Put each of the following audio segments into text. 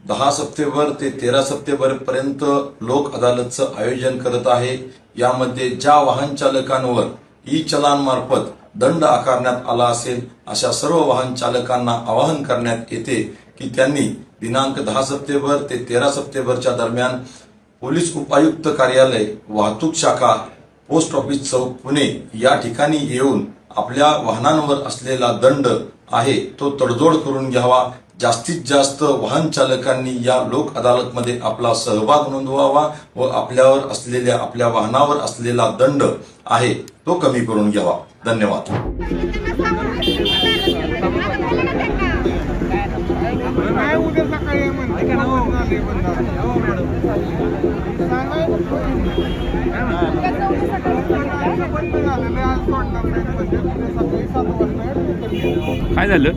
दहा सप्टेंबर ते तेरा सप्टेंबर पर्यंत लोक अदालतचं आयोजन करत आहे. यामध्ये ज्या वाहन चालकांवर ई चलान मार्फत दंड आकारण्यात आला असेल अशा सर्व वाहन चालकांना आवाहन करण्यात येते की त्यांनी दिनांक दहा सप्टेंबर ते तेरा सप्टेंबरच्या दरम्यान पोलीस उपायुक्त कार्यालय वाहतूक शाखा पोस्ट ऑफिस चौक पुणे या ठिकाणी येऊन आपल्या वाहनांवर असलेला दंड आहे तो तडजोड करून घ्यावा. जास्तीत जास्त वाहन चालकांनी या लोक अदालतमध्ये आपला सहभाग नोंदवावा व आपल्यावर असलेल्या आपल्या वाहनावर असलेला दंड आहे तो कमी करून घ्यावा. धन्यवाद. काय झालं?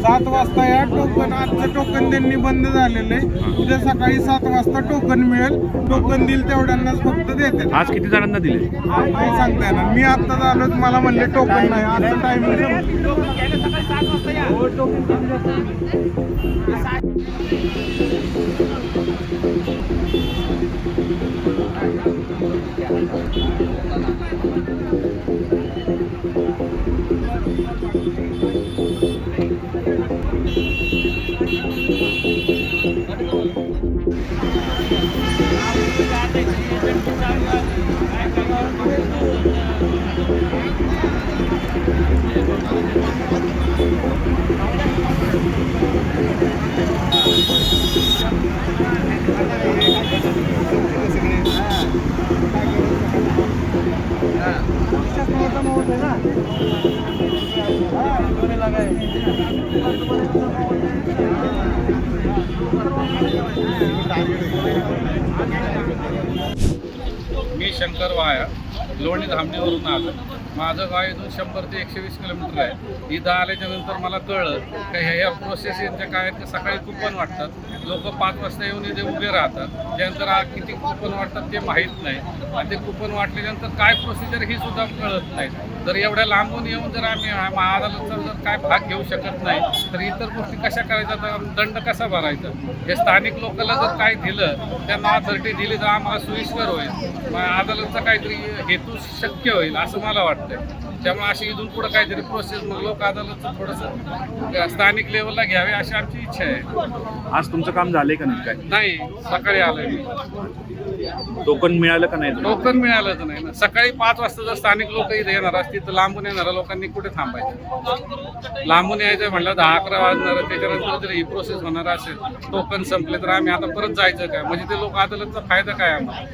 सात वाजता या टोकन आजचं टोकन त्यांनी बंद झालेलं आहे. उद्या सकाळी सात वाजता टोकन मिळेल. टोकन दिल तेवढ्यांनाच फक्त देते. आज किती जणांना दिले? नाही सांगता येणार. मी आता झालो मला म्हणले टोकन नाही. आता Gracias. मी शंकर वाया लोणी धामणीवरून आलो. माझं गाव इथून शंभर ते एकशे वीस किलोमीटर आहे. इथं आल्याच्यानंतर मला कळलं का ह्या ह्या प्रोसेस यांच्या काय आहेत ते सकाळी कुपन वाटतात. लोक पाच वाजता येऊन इथे उभे राहतात. त्यानंतर किती कुपन वाटतात ते माहीत नाही. आणि ते कुपन वाटल्यानंतर काय प्रोसिजर ही सुद्धा कळत नाही. तर एवढ्या लांबून येऊन जर आम्ही हा जर काय भाग घेऊ शकत नाही तर इतर गोष्टी कशा करायच्या? तर दंड कसा भरायचा? हे स्थानिक लोकांना जर काय दिलं त्यांना अथॉरिटी दिली तर आम्हाला सोयीस्कर होईल. अदालतचा काहीतरी हेतू शक्य होईल असं मला वाटतं. वाटतंय त्यामुळे अशी इथून पुढे काहीतरी प्रोसेस मग लोक अदालतचं थोडंसं स्थानिक लेवलला घ्यावे अशी आमची इच्छा आहे. आज तुमचं काम झालंय का नाही काय नाही सकाळी आलोय मी. टोकन मिळालं का नाही? टोकन मिळालंच नाही ना. सकाळी पाच वाजता जर स्थानिक लोक इथे येणार असतील तर लांबून येणाऱ्या लोकांनी कुठे थांबायचं? लांबून यायचं म्हटलं दहा अकरा वाजणार त्याच्यानंतर जर ही प्रोसेस होणार असेल टोकन संपले तर आम्ही आता परत जायचं काय? म्हणजे ते लोक अदालतचा फायदा काय आम्हाला?